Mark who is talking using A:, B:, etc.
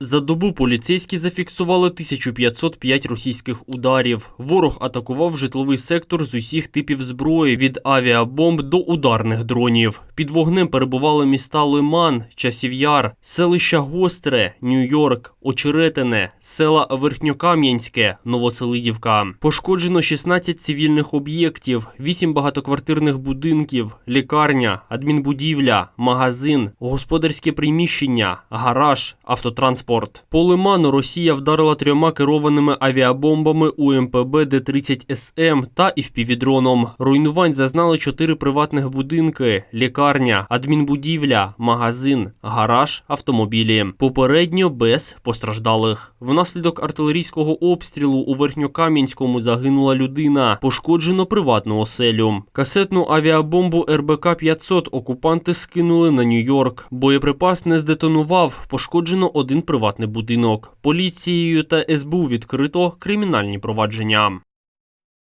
A: За добу поліцейські зафіксували 1505 російських ударів. Ворог атакував житловий сектор з усіх типів зброї від авіабомб до ударних дронів. Під вогнем перебували міста Лиман, Часів'яр, селища Гостре, Нью-Йорк, Очеретине, села Верхньокам'янське, Новоселидівка. Пошкоджено 16 цивільних об'єктів, 8 багатоквартирних будинків, лікарня, адмінбудівля, магазин, господарське приміщення, гараж, автотранспорт. По Лиману Росія вдарила трьома керованими авіабомбами УМПБ Д-30 СМ та івпівдроном. Руйнувань зазнали чотири приватних будинки, лікарня, адмінбудівля, магазин, гараж, автомобілі. Попередньо без постраждалих. Внаслідок артилерійського обстрілу у Верхньокам'янському загинула людина. Пошкоджено приватну оселю. Касетну авіабомбу РБК-500 окупанти скинули на Нью-Йорк. Боєприпас не здетонував. Пошкоджено один приватний будинок. Поліцією та СБУ відкрито кримінальні провадження.